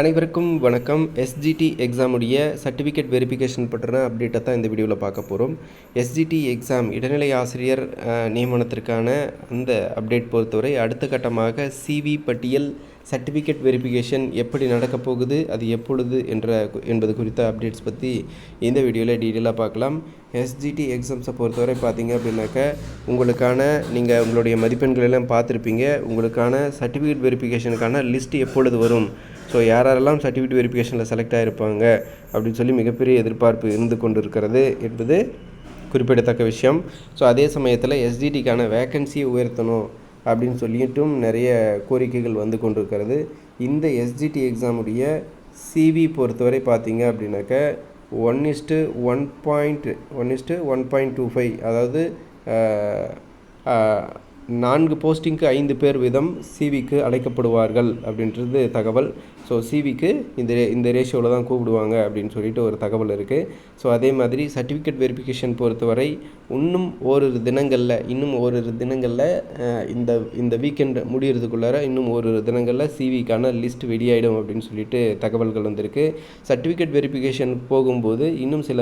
அனைவருக்கும் வணக்கம். SGT எக்ஸாமுடைய certificate verification பற்றின அப்டேட்டை தான் இந்த வீடியோவில் பார்க்க போகிறோம் எஸ்ஜிடி எக்ஸாம் இடைநிலை ஆசிரியர் நியமனத்திற்கான அந்த அப்டேட் பொறுத்தவரை அடுத்த கட்டமாக சிவி பட்டியல் சர்டிஃபிகேட் வெரிஃபிகேஷன் எப்படி நடக்கப் போகுது அது எப்பொழுது என்ற என்பது குறித்த அப்டேட்ஸ் பற்றி இந்த வீடியோவில் டீட்டெயிலாக பார்க்கலாம். எஸ்ஜிடி எக்ஸாம்ஸை பொறுத்தவரை பார்த்தீங்க அப்படின்னாக்க உங்களுக்கான நீங்கள் உங்களுடைய மதிப்பெண்கள் எல்லாம் பார்த்துருப்பீங்க. உங்களுக்கான சர்டிஃபிகேட் வெரிஃபிகேஷனுக்கான லிஸ்ட் எப்பொழுது வரும்? ஸோ யாரெல்லாம் சர்டிஃபிகேட் வெரிஃபிகேஷனில் செலக்ட் ஆகிருப்பாங்க அப்படின்னு சொல்லி மிகப்பெரிய எதிர்பார்ப்பு இருந்து கொண்டு இருக்கிறது என்பது குறிப்பிடத்தக்க விஷயம். ஸோ அதே சமயத்தில் எஸ்டிடிக்கான வேக்கன்சியை உயர்த்தணும் அப்படின்னு சொல்லிட்டும் நிறைய கோரிக்கைகள் வந்து கொண்டிருக்கிறது. இந்த எஸ்ஜிடி எக்ஸாமுடைய சிவி பொறுத்தவரை பார்த்தீங்க அப்படின்னாக்க one is to one point one is to one point two five அதாவது நான்கு போஸ்டிங்க்கு ஐந்து பேர் வீதம் சிவிக்கு அழைக்கப்படுவார்கள் அப்படின்றது தகவல். ஸோ சிவிக்கு இந்த இந்த ரேஷியோவில் தான் கூப்பிடுவாங்க அப்படின்னு சொல்லிட்டு ஒரு தகவல் இருக்குது ஸோ அதே மாதிரி சர்டிஃபிகேட் வெரிஃபிகேஷன் பொறுத்தவரை இன்னும் ஓரிரு தினங்களில் இன்னும் ஓரிரு தினங்களில் இந்த இந்த வீக்கெண்ட் முடிகிறதுக்குள்ளார இன்னும் ஓரிரு தினங்களில் சிவிக்கான லிஸ்ட் வெளியாயிடும் அப்படின்னு சொல்லிட்டு தகவல்கள் வந்திருக்கு. சர்டிஃபிகேட் வெரிஃபிகேஷன் போகும்போது இன்னும் சில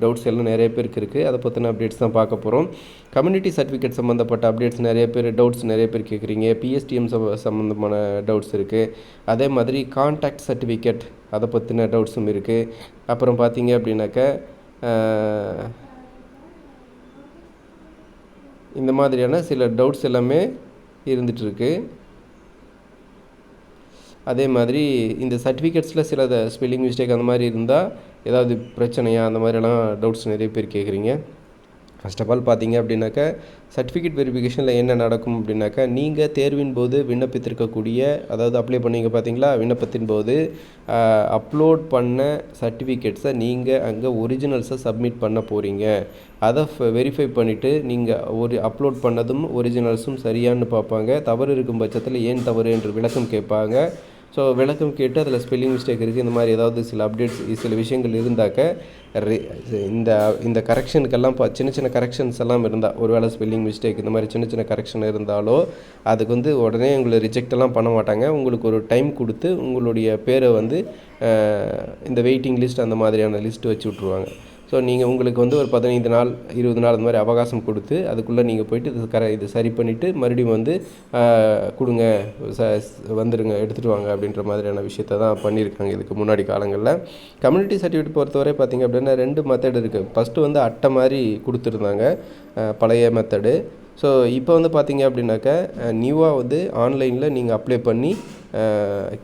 டவுட்ஸ் எல்லாம் நிறைய பேருக்கு இருக்குது அதை பற்றின அப்டேட்ஸ் தான் பார்க்க போகிறோம் கம்யூனிட்டி சர்டிஃபிகேட் சம்மந்தப்பட்ட அப்டேட்ஸ் நிறைய பேர் டவுட்ஸ் நிறைய பேர் கேட்குறீங்க பிஎஸ்டிஎம் சம்மந்தமான டவுட்ஸ் இருக்குது அதே மாதிரி கான்டாக்ட் சர்டிஃபிகேட் அதை பற்றின டவுட்ஸும் இருக்குது அப்புறம் பார்த்தீங்க அப்படின்னாக்க இந்த மாதிரியான சில டவுட்ஸ் எல்லாமே இருந்துகிட்ருக்கு அதே மாதிரி இந்த சர்டிஃபிகேட்ஸில் சில ஸ்பெல்லிங் மிஸ்டேக் அந்த மாதிரி இருந்தால் ஏதாவது பிரச்சனையா அந்த மாதிரிலாம் டவுட்ஸ் நிறைய பேர் கேட்குறீங்க ஃபஸ்ட் ஆஃப் ஆல் பார்த்தீங்க அப்படின்னாக்கா சர்டிஃபிகேட் வெரிஃபிகேஷனில் என்ன நடக்கும் அப்படின்னாக்கா நீங்கள் தேர்வின் போது விண்ணப்பித்திருக்கக்கூடிய அதாவது அப்ளை பண்ணீங்க பார்த்தீங்களா விண்ணப்பத்தின் போது அப்லோட் பண்ண சர்டிஃபிகேட்ஸை நீங்கள் அங்கே ஒரிஜினல்ஸை சப்மிட் பண்ண போகிறீங்க அதை வெரிஃபை பண்ணிவிட்டு நீங்கள் ஒரு அப்லோட் பண்ணதும் ஒரிஜினல்ஸும் சரியான்னு பார்ப்பாங்க. தவறு இருக்கும் பட்சத்தில் ஏன் தவறு என்று விளக்கம் கேட்பாங்க. ஸோ விளக்கம் கேட்டு அதில் ஸ்பெல்லிங் மிஸ்டேக் இருக்குது இந்த மாதிரி ஏதாவது சில அப்டேட்ஸ் சில விஷயங்கள் இருந்தாக்க இந்த இந்த கரெக்ஷனுக்கெல்லாம் பா சின்ன சின்ன கரெக்ஷன்ஸ் எல்லாம் இருந்தால் ஒரு வேளை ஸ்பெல்லிங் மிஸ்டேக் இந்த மாதிரி சின்ன சின்ன கரெக்ஷன் இருந்தாலோ அதுக்கு வந்து உடனே உங்களை ரிஜெக்ட் எல்லாம் பண்ண மாட்டாங்க. உங்களுக்கு ஒரு டைம் கொடுத்து உங்களுடைய பேரை வந்து இந்த வெயிட்டிங் லிஸ்ட் அந்த மாதிரியான லிஸ்ட் வச்சு விட்ருவாங்க ஸோ நீங்கள் உங்களுக்கு வந்து ஒரு பதினைந்து நாள் இருபது நாள் அந்த மாதிரி அவகாசம் கொடுத்து அதுக்குள்ளே நீங்கள் போயிட்டு இது கர இது சரி பண்ணிவிட்டு மறுபடியும் வந்து கொடுங்க ச வந்துடுங்க எடுத்துகிட்டு வாங்க அப்படின்ற மாதிரியான விஷயத்த தான் பண்ணியிருக்காங்க இதுக்கு முன்னாடி காலங்களில். கம்யூனிட்டி சர்டிஃபிகேட் பொறுத்தவரை பார்த்திங்க அப்படின்னா ரெண்டு மெத்தட் இருக்குது ஃபஸ்ட்டு வந்து அட்டை மாதிரி கொடுத்துருந்தாங்க. பழைய மெத்தடு ஸோ இப்போ வந்து பார்த்தீங்க அப்படின்னாக்கா நியூவாக வந்து ஆன்லைனில் நீங்கள் அப்ளை பண்ணி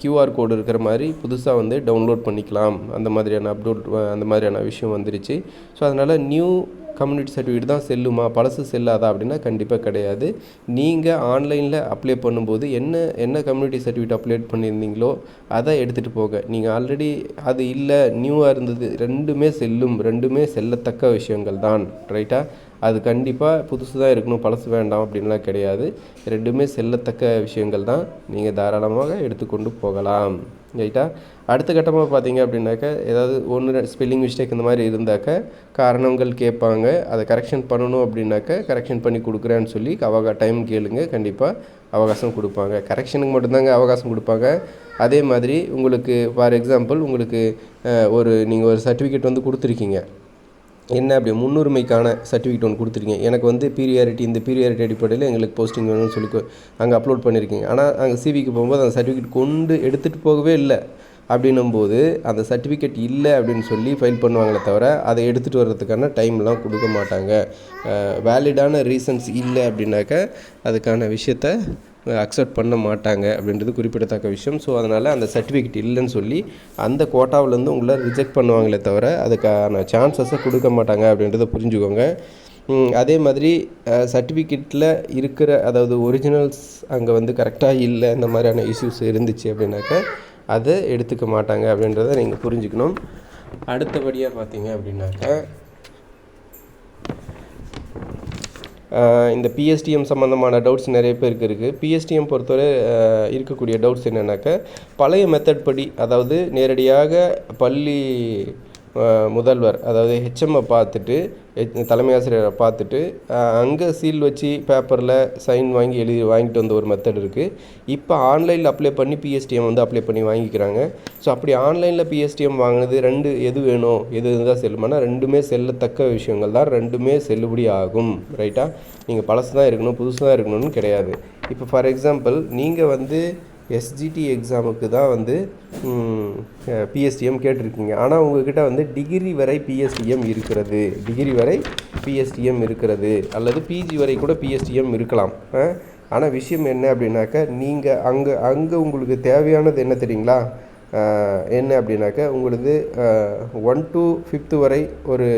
கியூஆர் கோடு இருக்கிற மாதிரி புதுசாக வந்து டவுன்லோட் பண்ணிக்கலாம். அந்த மாதிரியான அப்டோட் அந்த மாதிரியான விஷயம் வந்துருச்சு. ஸோ அதனால் நியூ கம்யூனிட்டி சர்டிஃபிகேட் தான் செல்லுமா? பழசு செல்லாதா? அப்படின்னா கண்டிப்பாக கிடையாது. நீங்கள் ஆன்லைனில் அப்ளை பண்ணும்போது என்ன என்ன கம்யூனிட்டி சர்டிஃபிகேட் அப்ளை பண்ணியிருந்தீங்களோ அதை எடுத்துகிட்டு போக நீங்கள் ஆல்ரெடி அது இல்லை நியூவாக இருந்தது ரெண்டுமே செல்லும் ரெண்டுமே செல்லத்தக்க விஷயங்கள் தான். ரைட்டாக அது கண்டிப்பாக புதுசு தான் இருக்கணும் பழசு வேண்டாம் அப்படின்லாம் கிடையாது. ரெண்டுமே செல்லத்தக்க விஷயங்கள் தான். நீங்கள் தாராளமாக எடுத்துக்கொண்டு போகலாம். ரைட்டா? அடுத்த கட்டமாக பார்த்தீங்க அப்படின்னாக்க ஏதாவது ஒன்று ஸ்பெல்லிங் மிஸ்டேக் இந்த மாதிரி இருந்தாக்க காரணங்கள் கேட்பாங்க. அதை கரெக்ஷன் பண்ணணும் அப்படின்னாக்க கரெக்ஷன் பண்ணி கொடுக்குறேன்னு சொல்லி அவகா டைம் கேளுங்க. கண்டிப்பாக அவகாசம் கொடுப்பாங்க. கரெக்ஷனுக்கு மட்டும்தாங்க அவகாசம் கொடுப்பாங்க. அதே மாதிரி உங்களுக்கு ஃபார் எக்ஸாம்பிள் உங்களுக்கு ஒரு நீங்கள் ஒரு சர்டிஃபிகேட் வந்து கொடுத்துருக்கீங்க. என்ன அப்படி முன்னுரிமைக்கான சர்டிஃபிகேட் ஒன்று கொடுத்துருக்கீங்க. எனக்கு வந்து பீரியாரிட்டி இந்த பீரியாரிட்டி அடிப்படையில் எங்களுக்கு போஸ்டிங் வேணும்னு சொல்லி அங்கே அப்லோட் பண்ணியிருக்கீங்க ஆனால் அங்கே சிவிக்கு போகும்போது அந்த சர்டிஃபிகேட் கொண்டு எடுத்துகிட்டு போகவே இல்லை. அப்படின்னும்போது அந்த சர்டிஃபிகேட் இல்லை அப்படின்னு சொல்லி ஃபைல் பண்ணுவாங்களே தவிர அதை எடுத்துகிட்டு வர்றதுக்கான டைம்லாம் கொடுக்க மாட்டாங்க. வேலிடான ரீசன்ஸ் இல்லை அப்படின்னாக்க அதுக்கான விஷயத்த அக்செப்ட் பண்ண மாட்டாங்க அப்படின்றது குறிப்பிடத்தக்க விஷயம். ஸோ அதனால் அந்த சர்டிஃபிகேட் இல்லைன்னு சொல்லி அந்த கோட்டாவிலேருந்து உங்களை ரிஜெக்ட் பண்ணுவாங்களே தவிர அதுக்கான சான்சஸை கொடுக்க மாட்டாங்க அப்படின்றத புரிஞ்சுக்கோங்க. அதே மாதிரி சர்டிஃபிகேட்டில் இருக்கிற அதாவது ஒரிஜினல்ஸ் அங்கே வந்து கரெக்டாக இல்லை இந்த மாதிரியான இஷ்யூஸ் இருந்துச்சு அப்படின்னாக்க அதை எடுத்துக்க மாட்டாங்க அப்படின்றத நீங்கள் புரிஞ்சுக்கணும். அடுத்தபடியாக பார்த்தீங்க அப்படின்னாக்க இந்த பிஎஸ்டிஎம் சம்மந்தமான டவுட்ஸ் நிறைய பேருக்கு இருக்குது பிஎஸ்டிஎம் பொறுத்தவரை இருக்கக்கூடிய டவுட்ஸ் என்னென்னாக்க பழைய மெத்தட் படி அதாவது நேரடியாக பள்ளி முதல்வர் அதாவது ஹெச்எம்மை பார்த்துட்டு ஹெச்- தலைமை ஆசிரியரை பார்த்துட்டு அங்கே சீல் வச்சு பேப்பரில் சைன் வாங்கி எழுதி வாங்கிட்டு வந்த ஒரு மெத்தட் இருக்குது இப்போ ஆன்லைனில் அப்ளை பண்ணி பிஎஸ்டிஎம் வந்து அப்ளை பண்ணி வாங்கிக்கிறாங்க. ஸோ அப்படி ஆன்லைனில் பிஎஸ்டிஎம் வாங்கினது ரெண்டு எது வேணும் எது இருந்தால் செல்லுமானா ரெண்டுமே செல்லத்தக்க விஷயங்கள் தான் ரெண்டுமே செல்லுபடி ஆகும் ரைட்டாக நீங்கள் பழசு தான் இருக்கணும் புதுசு தான் இருக்கணும்னு கிடையாது. இப்போ ஃபார் எக்ஸாம்பிள் நீங்கள் வந்து எஸ்ஜிடி எக்ஸாமுக்கு தான் வந்து பிஎஸ்டிஎம் கேட்டிருக்கீங்க. ஆனால் உங்ககிட்ட வந்து டிகிரி வரை பிஎஸ்டிஎம் இருக்கிறது. டிகிரி வரை பிஎஸ்டிஎம் இருக்கிறது. அல்லது பிஜி வரை கூட பிஎஸ்டிஎம் இருக்கலாம். ஆனால் விஷயம் என்ன அப்படின்னாக்கா நீங்கள் அங்கே அங்கே உங்களுக்கு தேவையானது என்ன தெரியுங்களா? என்ன அப்படின்னாக்கா உங்களுக்கு ஒன் டு ஃபிஃப்த்து வரை ஒரு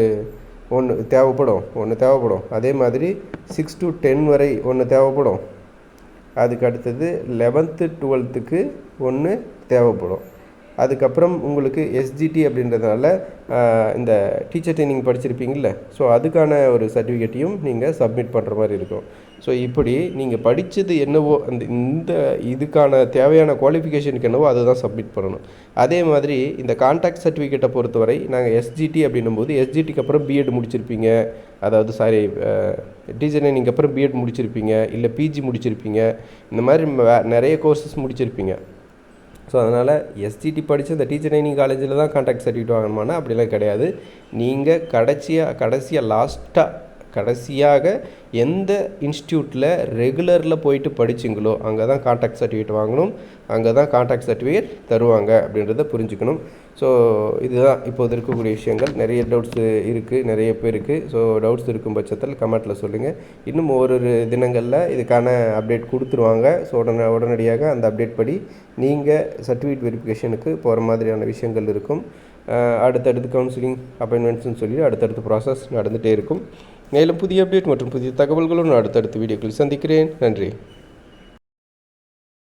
ஒன்று தேவைப்படும். ஒன்று தேவைப்படும். அதே மாதிரி சிக்ஸ் டு டென் வரை ஒன்று தேவைப்படும். அதுக்கு அடுத்தது லெவன்த்து டுவெல்த்துக்கு ஒன்று தேவைப்படும். அதுக்கப்புறம் உங்களுக்கு எஸ்ஜிடி அப்படின்றதுனால இந்த டீச்சர் ட்ரைனிங் படிச்சிருப்பீங்கள்ல ஸோ அதுக்கான ஒரு சர்டிஃபிகேட்டையும் நீங்கள் சப்மிட் பண்ணுற மாதிரி இருக்கும். ஸோ இப்படி நீங்கள் படித்தது என்னவோ அந்த இந்த இதுக்கான தேவையான குவாலிஃபிகேஷனுக்கு என்னவோ அதை தான் சப்மிட் பண்ணணும். அதே மாதிரி இந்த கான்டாக்ட் சர்டிஃபிகேட்டை பொறுத்தவரை நாங்கள் எஸ்ஜிடி அப்படின்னும் போது எஸ்ஜிடிக்கு அப்புறம் பிஎட் முடிச்சிருப்பீங்க. அதாவது சாரி டீச்சர் ட்ரைனிங்க்கு அப்புறம் பிஎட் முடிச்சிருப்பீங்க. இல்லை பிஜி முடிச்சிருப்பீங்க. இந்த மாதிரி நிறைய கோர்சஸ் முடிச்சிருப்பீங்க. ஸோ அதனால் எஸ்டிடி படித்து இந்த டீச்சர் ட்ரைனிங் காலேஜில் தான் கான்டாக்ட் சர்டிஃபிகேட் வாங்கணுமானா அப்படிலாம் கிடையாது. நீங்கள் கடைசியாக கடைசியாக லாஸ்ட்டாக கடைசியாக எந்த இன்ஸ்டியூட்டில் ரெகுலரில் போயிட்டு படிச்சிங்களோ அங்கே தான் கான்டாக்ட் சர்டிஃபிகேட் வாங்கணும் அங்கே தான் கான்டாக்ட் சர்டிஃபிகேட் தருவாங்க அப்படின்றத புரிஞ்சுக்கணும். ஸோ இதுதான் இப்போது இருக்கக்கூடிய விஷயங்கள். நிறைய டவுட்ஸ் இருக்குது நிறைய பேருக்கு ஸோ டவுட்ஸ் இருக்கும் பட்சத்தில் கமெண்ட்டில் சொல்லுங்கள் இன்னும் ஒரு தினங்களில் இதுக்கான அப்டேட் கொடுத்துருவாங்க. ஸோ உடனே உடனடியாக அந்த அப்டேட் படி நீங்கள் சர்டிஃபிகேட் வெரிஃபிகேஷனுக்கு போகிற மாதிரியான விஷயங்கள் இருக்கும். அடுத்தடுத்து கவுன்சிலிங் அப்பாயின்மெண்ட்ஸ்னு சொல்லி அடுத்தடுத்து ப்ராசஸ் நடந்துகிட்டே இருக்கும். மேலும் புதிய அப்டேட் மற்றும் புதிய தகவல்களும் நான் அடுத்தடுத்த வீடியோக்களில் சந்திக்கிறேன். நன்றி.